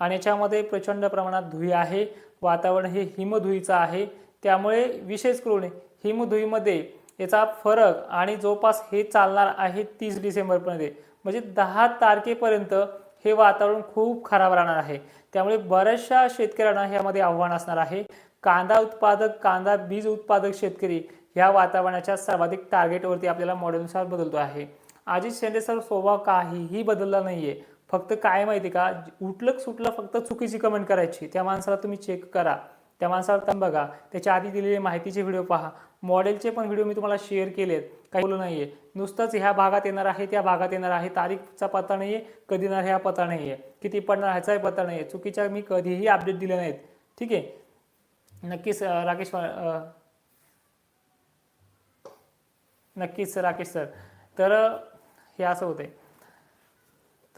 आणि याच्यामध्ये प्रचंड प्रमाणात धुई आहे. वातावरण हे हिमधुईचं आहे. त्यामुळे विशेष करून हिमधुईमध्ये याचा फरक आणि जवळपास हे चालणार आहे तीस डिसेंबरपर्यंत. म्हणजे दहा तारखेपर्यंत हे वातावरण खूप खराब राहणार आहे. त्यामुळे बऱ्याचशा शेतकऱ्यांना ह्यामध्ये आव्हान असणार आहे. कांदा उत्पादक कांदा बीज उत्पादक शेतकरी ह्या वातावरणाच्या सर्वाधिक टार्गेटवरती आपल्याला मॉडेलनुसार बदलतो आहे. आजी शेंडेसर स्वभाव काहीही बदलला नाही आहे फक्त काय माहिती का? उठलं सुटलं फक्त चुकीची कमेंट करायची. त्या माणसाला तुम्ही चेक करा. त्या माणसाला पण बघा. त्याच्या आधी दिलेले माहितीचे व्हिडिओ पहा. मॉडेलचे पण व्हिडिओ मी तुम्हाला शेअर केलेत. काही बोलू नाहीये. नुसतंच ह्या भागात येणार आहे त्या भागात येणार आहे. तारीखचा पत्ता नाही आहे कधी येणार ह्या पत्ता नाही आहे किती पडणार ह्याचाही पत्ता नाही आहे चुकीच्या मी कधीही अपडेट दिले नाहीत. ठीक आहे? नक्कीच राकेश नक्कीच नक्कीच राकेश सर तर हे असं होतंय.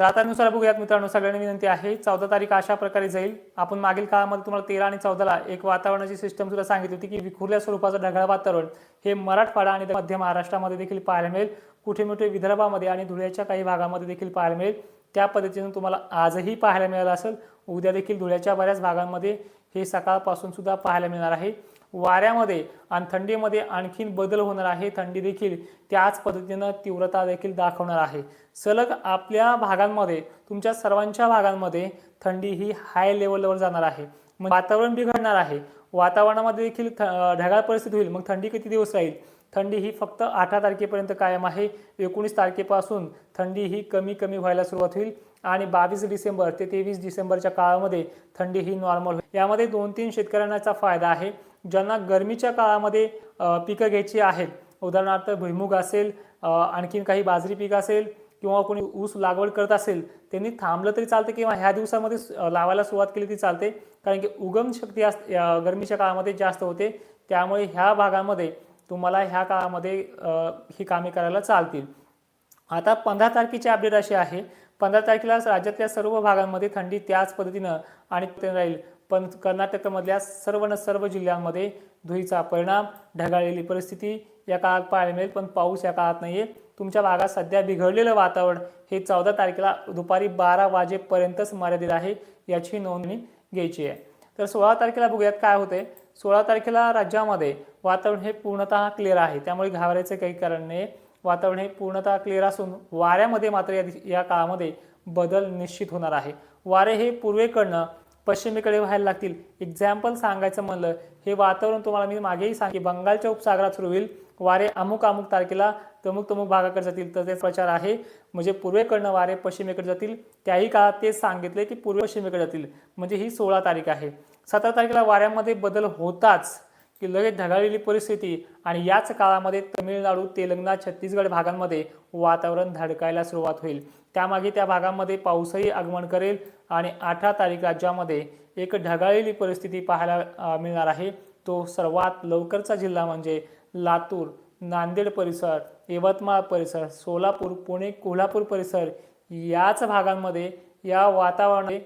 तर आता नुसार बघूयात मित्रांनो सगळ्यांना विनंती आहे चौदा तारीख अशा प्रकारे जाईल. आपण मागील काळामध्ये तुम्हाला तेरा आणि चौदाला एक वातावरणाची सिस्टम सुद्धा सांगितली होती की विखुरल्या स्वरूपाचं ढगाळ वातावरण हे मराठवाडा आणि मध्य महाराष्ट्रामध्ये देखील पाहायला मिळेल. कुठे मोठे विदर्भामध्ये आणि धुळ्याच्या काही भागामध्ये देखील पाहायला मिळेल. त्या पद्धतीने तुम्हाला आजही पाहायला मिळालं असेल. उद्या देखील धुळ्याच्या बऱ्याच भागांमध्ये हे सकाळपासून सुद्धा पाहायला मिळणार आहे. वाऱ्यामध्ये आणि थंडीमध्ये आणखीन बदल होणार आहे. थंडी देखील त्याच पद्धतीनं तीव्रता देखील दाखवणार आहे. सलग आपल्या भागांमध्ये तुमच्या सर्वांच्या भागांमध्ये थंडी ही हाय लेवलवर जाणार आहे. मग वातावरण बिघडणार आहे. वातावरणामध्ये देखील थ- ढगाळ परिस्थिती होईल. मग थंडी किती दिवस राहील? थंडी ही फक्त अठरा तारखेपर्यंत कायम आहे. एकोणीस तारखेपासून थंडी ही कमी कमी व्हायला सुरुवात होईल. आणि बावीस डिसेंबर ते तेवीस डिसेंबरच्या काळामध्ये थंडी ही नॉर्मल होईल. यामध्ये दोन तीन शेतकऱ्यांचा फायदा आहे. ज्यांना गरमीच्या काळामध्ये पिकं घ्यायची आहेत. उदाहरणार्थ भुईमुग असेल आणखीन काही बाजरी पीक असेल किंवा कोणी ऊस लागवड करत असेल त्यांनी थांबलं तरी चालते किंवा ह्या दिवसामध्ये लावायला सुरुवात केली तरी चालते. कारण की उगम शक्ती अस गरमीच्या काळामध्ये जास्त होते. त्यामुळे ह्या भागामध्ये तुम्हाला ह्या काळामध्ये ही कामे करायला चालतील. आता पंधरा तारखेची अपडेट अशी आहे. पंधरा तारखेला राज्यातल्या सर्व भागांमध्ये थंडी त्याच पद्धतीनं आणि राहील. पण कर्नाटकमधल्या सर्व न सर्व जिल्ह्यांमध्ये धुळीचा परिणाम ढगाळलेली परिस्थिती या काळात पाहायला मिळेल पण पाऊस या काळात नाही आहे तुमच्या भागात सध्या बिघडलेलं वातावरण हे चौदा तारखेला दुपारी बारा वाजेपर्यंतच मर्यादित आहे याची नोंदणी घ्यायची आहे. तर सोळा तारखेला बघूयात काय होते सोळा तारखेला राज्यामध्ये वातावरण हे पूर्णतः क्लिअर आहे. त्यामुळे घाबरायचं काही कारण नाही वातावरण हे पूर्णतः क्लिअर असून वाऱ्यामध्ये मात्र या या काळामध्ये बदल निश्चित होणार आहे. वारे हे पूर्वेकडनं पश्चिमेकडे व्हायला लागतील. एक्झाम्पल सांगायचं म्हणलं हे वातावरण तुम्हाला मी मागेही सांग की बंगालच्या उपसागरात सुरू होईल. वारे अमुक अमुक तारखेला तमुक तमुक भागाकडे जातील. तर ते प्रचार आहे. म्हणजे पूर्वेकडनं वारे पश्चिमेकडे जातील. त्याही काळात तेच सांगितले की पूर्व पश्चिमेकडे जातील. म्हणजे ही सोळा तारीख आहे. सतरा तारखेला वाऱ्यामध्ये बदल होताच. की लगेच ढगाळलेली परिस्थिती आणि याच काळामध्ये तमिळनाडू तेलंगणा छत्तीसगड भागांमध्ये वातावरण धडकायला सुरुवात होईल. त्यामागे त्या भागामध्ये पाऊसही आगमन करेल आणि अठरा तारीख राज्यामध्ये एक ढगाळलेली परिस्थिती पाहायला मिळणार आहे. तो सर्वात लवकरचा जिल्हा म्हणजे लातूर नांदेड परिसर यवतमाळ परिसर सोलापूर पुणे कोल्हापूर परिसर याच भागांमध्ये या वातावरणामध्ये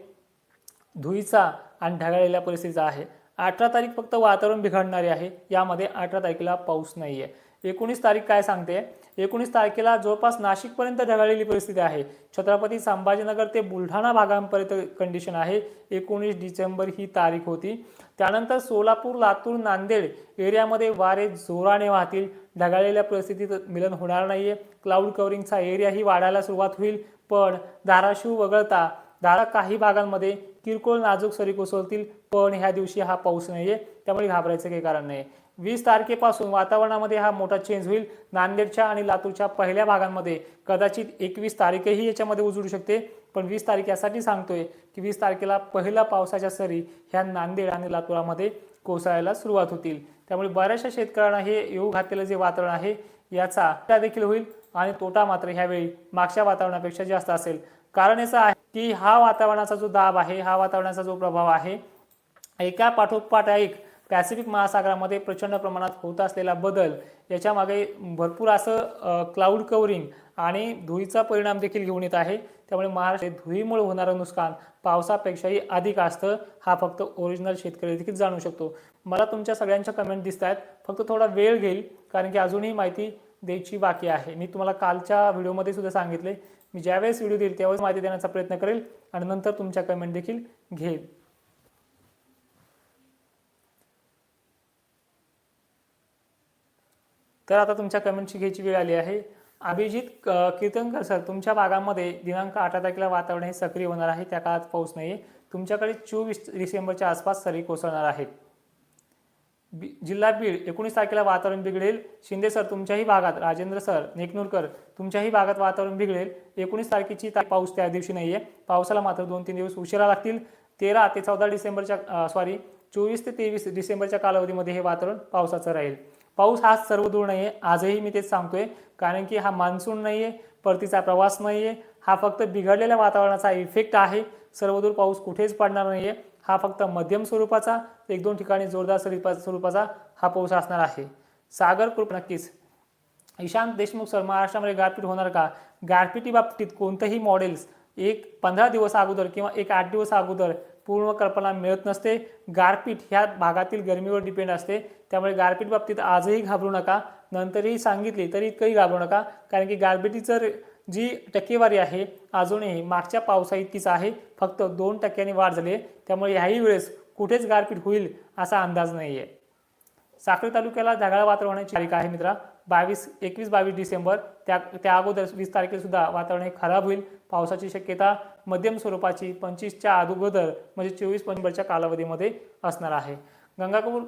धुईचा आणि ढगाळलेल्या परिस्थितीचा आहे. अठरा तारीख फक्त वातावरण बिघडणारे आहे. यामध्ये अठरा तारखेला पाऊस नाही आहे एकोणीस तारीख काय सांगते? एकोणीस तारखेला जवळपास नाशिकपर्यंत ढगाळलेली परिस्थिती आहे. छत्रपती संभाजीनगर ते बुलढाणा भागांपर्यंत कंडिशन आहे. एकोणीस डिसेंबर ही तारीख होती. त्यानंतर सोलापूर लातूर नांदेड एरियामध्ये वारे जोराने वाहतील. ढगाळलेल्या परिस्थितीत मिलन होणार नाही आहे क्लाउड कव्हरिंगचा एरियाही वाढायला सुरुवात होईल. पण धाराशिव वगळता धारा काही भागांमध्ये किरकोळ नाजूक सरी कोसळतील पण ह्या दिवशी हा पाऊस नाहीये. त्यामुळे घाबरायचं काही कारण नाही. वीस तारखेपासून वातावरणामध्ये हा मोठा चेंज होईल. नांदेडच्या आणि लातूरच्या पहिल्या भागांमध्ये कदाचित एकवीस तारीखही याच्यामध्ये उजळू शकते. पण वीस तारीख यासाठी सांगतोय की वीस तारखेला पहिल्या पावसाच्या सरी ह्या नांदेड आणि लातूरामध्ये कोसळायला सुरुवात होतील. त्यामुळे बऱ्याचशा शेतकऱ्यांना हे येऊ घातलेलं जे वातावरण आहे याचा त्या देखील होईल आणि तोटा मात्र ह्यावेळी मागच्या वातावरणापेक्षा जास्त असेल. कारण याचं आहे की हा वातावरणाचा जो दाब आहे हा वातावरणाचा जो प्रभाव आहे एका पाठोपाठ एक पॅसिफिक महासागरामध्ये प्रचंड प्रमाणात होत असलेला बदल याच्यामागे भरपूर असं क्लाउड कवरिंग आणि धुळीचा परिणाम देखील घेऊन येत आहे. त्यामुळे महाराष्ट्रात धुळीमुळे होणारं नुकसान पावसापेक्षाही अधिक असतं हा फक्त ओरिजिनल शेतकरी देखील जाणू शकतो. मला तुमच्या सगळ्यांच्या कमेंट दिसत आहेत फक्त थोडा वेळ घेईल कारण की अजूनही माहिती द्यायची बाकी आहे. मी तुम्हाला कालच्या व्हिडिओमध्ये सुद्धा सांगितले मी ज्यावेळेस व्हिडिओ देईल त्यावेळेस माहिती देण्याचा प्रयत्न करेल आणि नंतर तुमच्या कमेंट देखील घेईल. तर आता तुमच्या कमेंटची घ्यायची वेळ आली आहे. अभिजित कीर्तनकर सर तुमच्या भागामध्ये दिनांक अठरा तारखेला वातावरण हे सक्रिय होणार आहे. त्या काळात पाऊस नाही तुमच्याकडे चोवीस डिसेंबरच्या आसपास सरी कोसळणार आहेत. बी जिल्हा बीड एकोणीस तारखेला वातावरण बिघडेल. शिंदे सर तुमच्याही भागात राजेंद्र सर नेकनूरकर तुमच्याही भागात वातावरण बिघडेल. एकोणीस तारखेची पाऊस त्या दिवशी नाही आहे पावसाला मात्र दोन तीन दिवस उशिरा लागतील. तेरा ते चौदा डिसेंबरच्या सॉरी चोवीस ते तेवीस डिसेंबरच्या कालावधीमध्ये हे वातावरण पावसाचं राहील. पाऊस हा सर्वदूर नाही आहे आजही मी तेच सांगतोय. कारण की हा मान्सून नाही आहे परतीचा प्रवास नाही आहे हा फक्त बिघडलेल्या वातावरणाचा इफेक्ट आहे. सर्वदूर पाऊस कुठेच पडणार नाही आहे हा फक्त मध्यम स्वरूपाचा एक दोन ठिकाणी जोरदार स्वरूपा स्वरूपाचा हा पाऊस असणार आहे. सागर कृप नक्कीच. ईशांत देशमुख सर महाराष्ट्रामध्ये गारपीट होणार का? गारपिटी बाबतीत कोणतंही मॉडेल्स एक पंधरा दिवस अगोदर किंवा एक आठ दिवस अगोदर पूर्ण कल्पना मिळत नसते. गारपीट ह्या भागातील गरमीवर डिपेंड असते. त्यामुळे गारपीट बाबतीत आजही घाबरू नका. नंतरही सांगितले तरी इतकंही घाबरू नका. कारण की गारपिटीचं जर जी टक्केवारी आहे अजूनही मागच्या पावसा इतकीच आहे. फक्त दोन टक्क्यांनी वाढ झाली आहे. त्यामुळे ह्याही वेळेस कुठेच गारपीट होईल असा अंदाज नाही आहे साखरे तालुक्याला ढगाळ वातावरणाची तारीख आहे मित्रा. बावीस एकवीस बावीस डिसेंबर त्या त्या अगोदर वीस तारखेला सुद्धा वातावरण हे खराब होईल. पावसाची शक्यता मध्यम स्वरूपाची पंचवीसच्या अगोदर म्हणजे चोवीस पंचवीसच्या कालावधीमध्ये असणार आहे. गंगापूर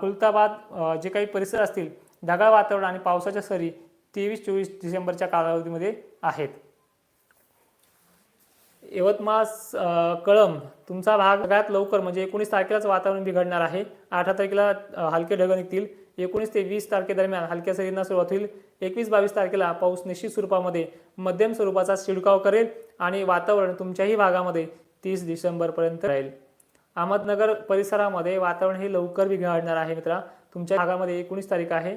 कुलताबाद जे काही परिसर असतील ढगाळ वातावरण आणि पावसाच्या सरी तेवीस चोवीस डिसेंबरच्या कालावधीमध्ये आहेत. यवतमाळ कळंब तुमचा भाग सगळ्यात लवकर म्हणजे एकोणीस तारखेलाच वातावरण बिघडणार आहे. अठरा तारखेला हलके ढग निघतील. एकोणीस ते वीस तारखेदरम्यान हलक्या सरींना सुरुवात होईल. एकवीस बावीस तारखेला पाऊस निश्चित स्वरूपामध्ये मध्यम स्वरूपाचा शिडकाव करेल आणि वातावरण तुमच्याही भागामध्ये तीस डिसेंबरपर्यंत राहील. अहमदनगर परिसरामध्ये वातावरण हे लवकर बिघडणार आहे मित्रा. तुमच्या भागामध्ये एकोणीस तारीख आहे.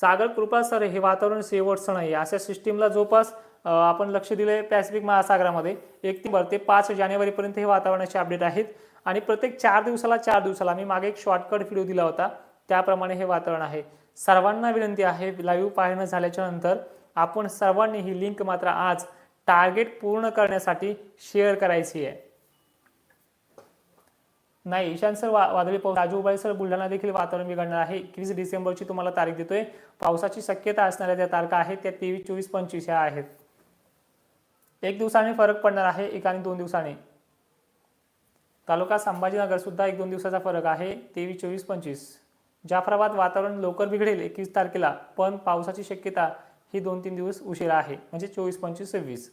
सागर कृपा सर हे वातावरण शेवटचं नाही अशा सिस्टीमला जोपास आपण लक्ष दिले पॅसिफिक महासागरामध्ये. एक ते ते पाच जानेवारीपर्यंत हे वातावरणाचे अपडेट आहेत. आणि प्रत्येक चार दिवसाला चार दिवसाला मी मागे एक शॉर्टकट व्हिडिओ दिला होता. त्याप्रमाणे हे वातावरण आहे. सर्वांना विनंती आहे लाईव्ह पाहणं झाल्याच्यानंतर आपण सर्वांनी ही लिंक मात्र आज टार्गेट पूर्ण करण्यासाठी शेअर करायची आहे. नाही ईशान सर वा वादळी पाऊस राजू सर बुलढाणा देखील वातावरण बिघडणार आहे. एकवीस डिसेंबरची तुम्हाला तारीख देतोय. पावसाची शक्यता असणाऱ्या ज्या तारखा आहेत त्या तेवीस चोवीस पंचवीस ह्या आहेत. एक दिवसाने फरक पडणार आहे एक आणि दोन दिवसाने. तालुका संभाजीनगर सुद्धा एक दोन दिवसाचा फरक आहे तेवीस चोवीस पंचवीस. जाफराबाद वातावरण लवकर बिघडेल एकवीस तारखेला पण पावसाची शक्यता ही दोन तीन दिवस उशिरा आहे म्हणजे चोवीस पंचवीस सव्वीस.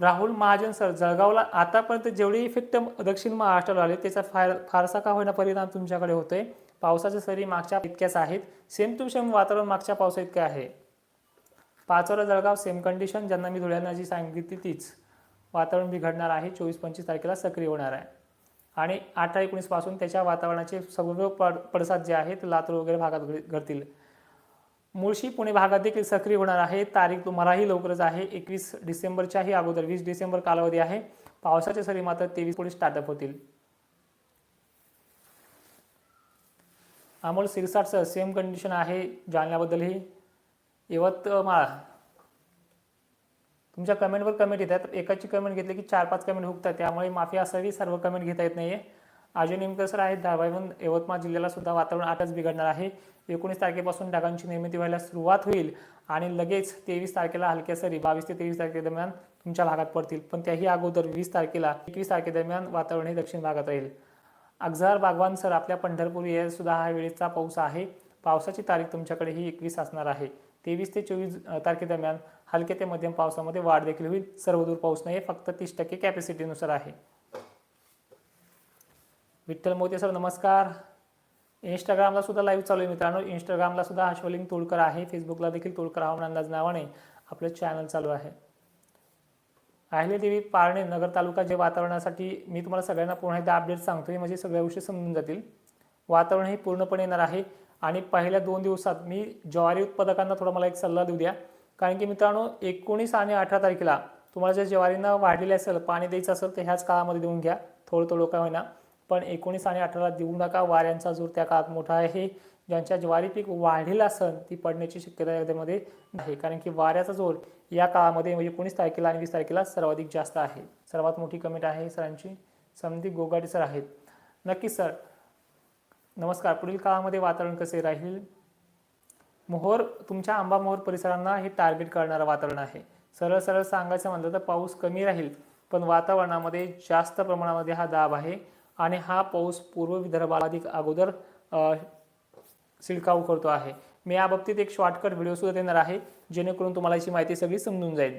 राहुल महाजन सर जळगावला आतापर्यंत जेवढे इफेक्ट दक्षिण महाराष्ट्राला आले त्याचा फार फारसा का होईना परिणाम तुमच्याकडे होतोय? पावसाच्या सरी मागच्या इतक्याच आहेत. सेम टू सेम वातावरण मागच्या पावसा इतके आहे. पाचोरा जळगाव सेम कंडिशन ज्यांना मी धुळ्यांना जी सांगितली तीच. वातावरण बिघडणार आहे. चोवीस पंचवीस तारखेला सक्रिय होणार आहे. आणि अठरा एकोणीसपासून त्याच्या वातावरणाचे सगळं पड पडसाद जे आहेत लातूर वगैरे भागात घड- घडतील. मुळशी पुणे भागात देखील सक्रिय होणार आहे. तारीख तुम्हालाही लवकरच आहे. एकवीस डिसेंबरच्याही अगोदर वीस डिसेंबर कालावधी आहे. पावसाच्या सरी मात्र तेवीस पुढे स्टार्टअप होतील. अमोल सिरसाटचं सेम कंडिशन आहे जालन्याबद्दलही. यवतमाळ. तुमच्या कमेंटवर कमेंट येतात. एकाची कमेंट घेतली की चार पाच कमेंट हुकतात. त्यामुळे माफी असावी सर्व कमेंट घेता येत नाही आहे अजय नेमकं सर आहेत धारावीहून यवतमाळ जिल्ह्याला सुद्धा वातावरण आताच बिघडणार आहे. एकोणीस तारखेपासून ढगांची निर्मिती व्हायला सुरुवात होईल आणि लगेच तेवीस तारखेला हलक्या सरी बावीस ते तेवीस तारखेदरम्यान तुमच्या भागात पडतील. पण त्याही अगोदर वीस तारखेला एकवीस तारखेदरम्यान वातावरण हे दक्षिण भागात राहील. अगझार बागवान सर आपल्या पंढरपूर या सुद्धा हा वेळेचा पाऊस आहे. पावसाची तारीख तुमच्याकडे ही एकवीस असणार आहे. तेवीस ते चोवीस तारखेदरम्यान हलके ते मध्यम पावसामध्ये वाढ देखील होईल. सर्वदूर पाऊस नाही फक्त तीस टक्के कॅपॅसिटीनुसार आहे. विठ्ठल मोते सर नमस्कार. इंस्टाग्रामला सुद्धा लाईव्ह चालू आहे मित्रांनो. इंस्टाग्रामला सुद्धा हर्षवलिंग तोडकर आहे. फेसबुकला देखील तोडकर हवामान अंदाज नावाने आपलं चॅनल चालू आहे. देवी पारणे नगर तालुका जे वातावरणासाठी मी तुम्हाला सगळ्यांना पुन्हा एकदा अपडेट सांगतोय. म्हणजे सगळ्या गोष्टी समजून जातील. वातावरण हे पूर्णपणे येणार आहे. आणि पहिल्या दोन दिवसात मी ज्वारी उत्पादकांना थोडा मला एक सल्ला देऊ द्या. कारण की मित्रांनो एकोणीस आणि अठरा तारखेला तुम्हाला ज्या ज्वारींना वाढलेले असेल पाणी द्यायचं असेल तर ह्याच काळामध्ये देऊन घ्या. थोडं थोडं का होईना. पण एकोणीस आणि अठराला देऊ नका. वाऱ्यांचा जोर त्या काळात मोठा आहे. ज्यांच्या ज्वारी पीक वाढील असन ती पडण्याची शक्यता यामध्ये आहे कारण की वाऱ्याचा जोर या काळामध्ये म्हणजे एकोणीस तारखेला आणि वीस तारखेला सर्वाधिक जास्त आहे. सर्वात मोठी कमेंट आहे सरांची संदीप गोगाडे सर आहेत. नक्की सर नमस्कार. पुढील काळामध्ये वातावरण कसे राहील? मोहोर तुमच्या आंबा मोहोर परिसरांना हे टार्गेट करणारं वातावरण आहे. सरळ सरळ सांगायचं म्हणलं तर पाऊस कमी राहील पण वातावरणामध्ये जास्त प्रमाणामध्ये हा दाब आहे. आणि हा पाऊस पूर्व विदर्भाला अधिक अगोदर शिडकाव करतो आहे. मी या बाबतीत एक शॉर्टकट व्हिडिओसुद्धा देणार आहे जेणेकरून तुम्हाला याची माहिती सगळी समजून जाईल.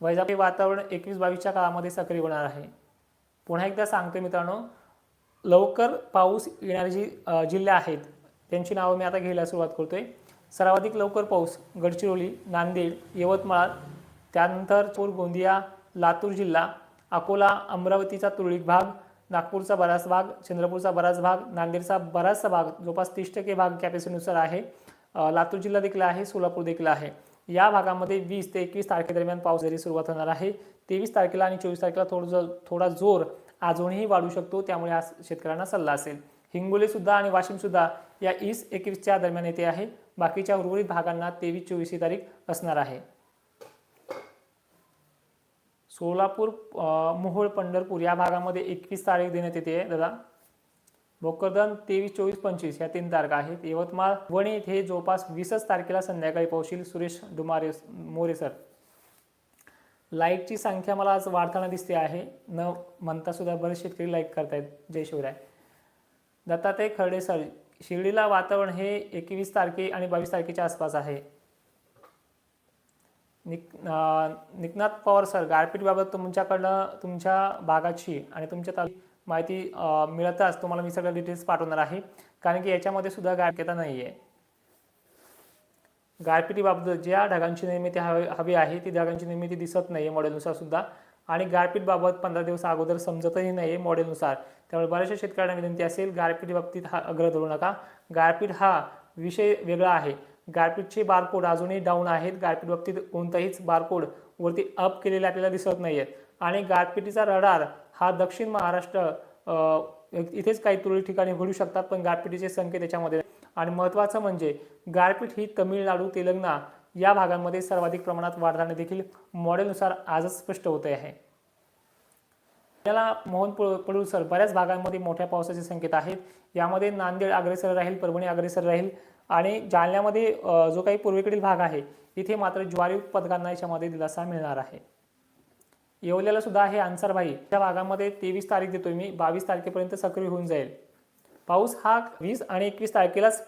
वैजापूर वातावरण एकवीस बावीसच्या काळामध्ये सक्रिय होणार आहे. पुन्हा एकदा सांगते मित्रांनो लवकर पाऊस येणारे जी जिल्हे आहेत त्यांची नावं मी आता घ्यायला सुरुवात करतोय. सर्वाधिक लवकर पाऊस गडचिरोली नांदेड यवतमाळ त्यानंतर चोर गोंदिया लातूर जिल्हा अकोला अमरावतीचा तुरळक भाग नागपूरचा बराच भाग चंद्रपूरचा बराच भाग नांदेडचा बराचसा भाग जवळपास तीस टक्के भाग कॅपॅसिटीनुसार आहे. लातूर जिल्हा देखील आहे सोलापूर देखील आहे. या भागामध्ये वीस ते एकवीस तारखेदरम्यान पाऊस जरी सुरुवात होणार आहे तेवीस तारखेला आणि चोवीस तारखेला थोडं थोडा जोर अजूनही वाढू शकतो त्यामुळे आज शेतकऱ्यांना सल्ला असेल. हिंगोलीसुद्धा आणि वाशिमसुद्धा या ईस एकवीसच्या दरम्यान येते आहे. बाकीच्या उर्वरित भागांना तेवीस चोवीस ही तारीख असणार आहे. सोलापूर मोहोळ पंढरपूर या भागामध्ये एकवीस तारीख देण्यात येते दादा. भोकरदन तेवीस चोवीस पंचवीस या तीन तारखा आहेत. यवतमाळ वणी हे जवळपास वीसच तारखेला संध्याकाळी पावशील सुरेश डुमारे मोरे सर. लाईकची संख्या मला आज वाढताना दिसते आहे. न म्हणता सुद्धा बरेच शेतकरी लाईक करतायत. जय शिवराय. दत्तात्रय खरडे सर शिर्डीला वातावरण हे एकवीस तारखे आणि बावीस तारखेच्या आसपास आहे. निक निकनाथ पवार सर गारपीटबाबत तुमच्याकडनं तुमच्या भागाची आणि तुमच्या ताल माहिती मिळताच तुम्हाला मी सगळं डिटेल्स पाठवणार आहे. कारण की याच्यामध्ये सुद्धा गारपीटता नाही आहे गारपीटीबाबत ज्या ढगांची निर्मिती हवी हवी आहे ती ढगांची निर्मिती दिसत नाही आहे मॉडेलनुसार सुद्धा. आणि गारपीटबाबत पंधरा दिवस अगोदर समजतही नाही आहे मॉडेलनुसार त्यामुळे बऱ्याचशा शेतकऱ्यांना विनंती असेल गारपीट बाबतीत हा अग्र धरू नका. गारपीट हा विषय वेगळा आहे. गारपीटचे बारकोड अजूनही डाऊन आहेत. गारपीट बाबतीत कोणताहीच बारकोड वरती अप केलेले आपल्याला दिसत नाही आहेत आणि गारपिटीचा रडार हा दक्षिण महाराष्ट्र इथेच काही तुरळक ठिकाणी घडू शकतात पण गारपिटीचे संकेत याच्यामध्ये आणि महत्त्वाचं म्हणजे गारपीट ही तमिळनाडू तेलंगणा या भागांमध्ये सर्वाधिक प्रमाणात वाढताना देखील मॉडेलनुसार आजच स्पष्ट होते आहे. याला मोहन पळ- बऱ्याच भागांमध्ये मोठ्या पावसाचे संकेत आहेत. यामध्ये नांदेड अग्रेसर राहील परभणी अग्रेसर राहील आणि जालन्यामध्ये जो काही पूर्वेकडील भाग आहे तिथे मात्र ज्वारी उत्पादकांना याच्यामध्ये दिलासा मिळणार आहे. येवल्याला सुद्धा आहे अन्सरभाई त्या भागामध्ये तेवीस तारीख देतोय मी. बावीस तारखेपर्यंत सक्रिय होऊन जाईल. पाऊस हा वीस आणि एकवीस तारखेलाच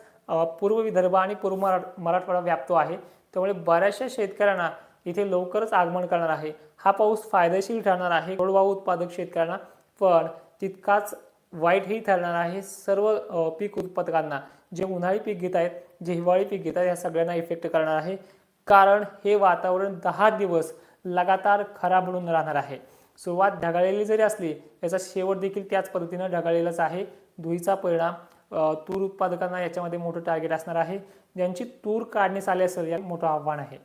पूर्व विदर्भ आणि पूर्व मराठ मराठवाडा व्यापतो आहे. त्यामुळे बऱ्याचशा शेतकऱ्यांना इथे लवकरच आगमन करणार आहे. हा पाऊस फायदेशीर ठरणार आहे. कोरडवाहू उत्पादक शेतकऱ्यांना. पण तितकाच वाईटही ठरणार आहे. सर्व पीक उत्पादकांना जे उन्हाळी पीक घेत आहेत जे हिवाळी पीक घेत आहेत या सगळ्यांना इफेक्ट करणार आहे. कारण हे वातावरण दहा दिवस लगातार खराब म्हणून राहणार आहे. सुरुवात ढगाळलेली जरी असली याचा शेवट देखील त्याच पद्धतीनं ढगाळलेलाच आहे. धुईचा परिणाम तूर उत्पादकांना याच्यामध्ये मोठं टार्गेट असणार आहे. ज्यांची तूर काढण्यास आली असेल यात मोठं आव्हान आहे.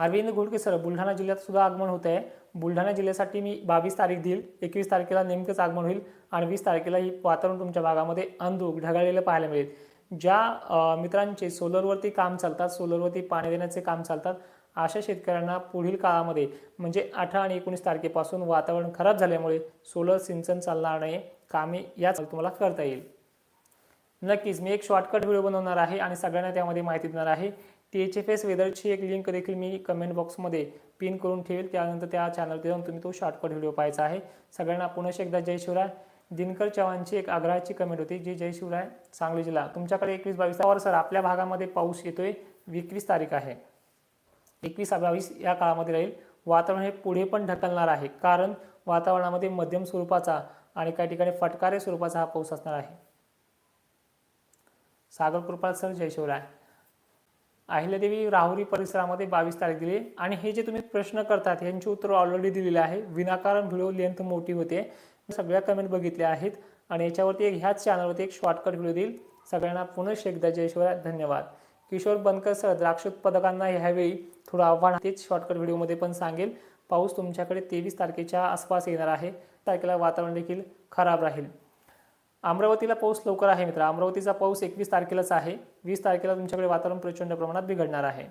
अरविंद घोडके सर बुलढाणा जिल्ह्यात सुद्धा आगमन होत आहे. बुलढाणा जिल्ह्यासाठी मी बावीस तारीख देईल एकवीस तारखेला नेमकंच आगमन होईल आणि वीस तारखेला ही वातावरण तुमच्या भागामध्ये अंधुक ढगाळलेलं पाहायला मिळेल. ज्या मित्रांचे सोलरवरती काम चालतात सोलरवरती पाणी देण्याचे काम चालतात अशा शेतकऱ्यांना पुढील काळामध्ये म्हणजे अठरा आणि एकोणीस तारखेपासून वातावरण खराब झाल्यामुळे सोलर सिंचन चालणार नाही कामे याच तुम्हाला करता येईल. नक्कीच मी एक शॉर्टकट व्हिडिओ बनवणार आहे आणि सगळ्यांना त्यामध्ये माहिती देणार आहे. टी एच एफ एस वेदरची एक लिंक देखील मी कमेंट बॉक्समध्ये पिन करून ठेवेल. त्यानंतर त्या चॅनलवर जाऊन तुम्ही तो शॉर्टकट व्हिडिओ पाहायचा आहे. सगळ्यांना पुन्हा एकदा जय शिवराय. दिनकर चव्हाणची एक आग्रहाची कमेंट होती जी जय शिवराय सांगली जिल्हा. तुमच्याकडे एकवीस बावीसावर सर आपल्या भागामध्ये पाऊस येतोय एकवीस तारीख आहे. एकवीस बावीस या काळामध्ये राहील. वातावरण हे पुढे पण ढकलणार आहे कारण वातावरणामध्ये मध्यम स्वरूपाचा आणि काही ठिकाणी फटकारे स्वरूपाचा हा पाऊस असणार आहे. सागर कृपाल सर जय शिवराय. अहिल्यादेवी राहुरी परिसरामध्ये बावीस तारीख दिली. आणि हे जे तुम्ही प्रश्न करतात यांची उत्तर ऑलरेडी दिलेली आहे. विनाकारण व्हिडिओ लेंथ मोठी होते. सगळ्या कमेंट बघितल्या आहेत. आणि याच्यावरती एक ह्याच चॅनलवरती एक शॉर्टकट व्हिडिओ देईल. सगळ्यांना पुन्हा एकदा जय शिवराय. धन्यवाद. किशोर बनकर सर द्राक्ष उत्पादकांना ह्यावेळी थोडं आव्हान तेच शॉर्टकट व्हिडिओमध्ये पण सांगेल. पाऊस तुमच्याकडे तेवीस तारखेच्या आसपास येणार आहे. तारखेला वातावरण देखील खराब राहील. अमरावतीला पाऊस लवकर आहे मित्र. अमरावतीचा पाऊस एकवीस तारखेलाच आहे. वीस तारखेला तुमच्याकडे वातावरण प्रचंड प्रमाणात बिघडणार आहे.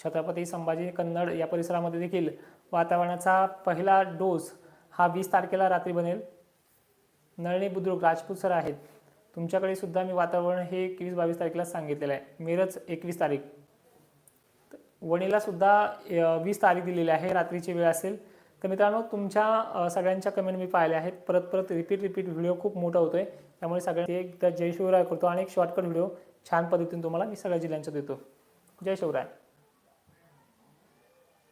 छत्रपती संभाजी कन्नड या परिसरामध्ये देखील वातावरणाचा पहिला डोस हा वीस तारखेला रात्री बनेल. नळणी बुद्रुक राजपूत सर आहेत. तुमच्याकडे सुद्धा मी वातावरण हे एकवीस बावीस तारखेला सांगितलेलं आहे. मिरज एकवीस तारीख. वणीला सुद्धा वीस तारीख दिलेली आहे. रात्रीची वेळ असेल. तर मित्रांनो तुमच्या सगळ्यांच्या कमेंट मी पाहिल्या आहेत. परत परत रिपीट रिपीट व्हिडिओ खूप मोठा होतोय. त्यामुळे सगळ्यांनी एकदा जय शिवराय करतो आणि एक शॉर्टकट व्हिडिओ छान पद्धतीने तुम्हाला मी सगळ्या जिल्ह्यांचा देतो. जय शिवराय.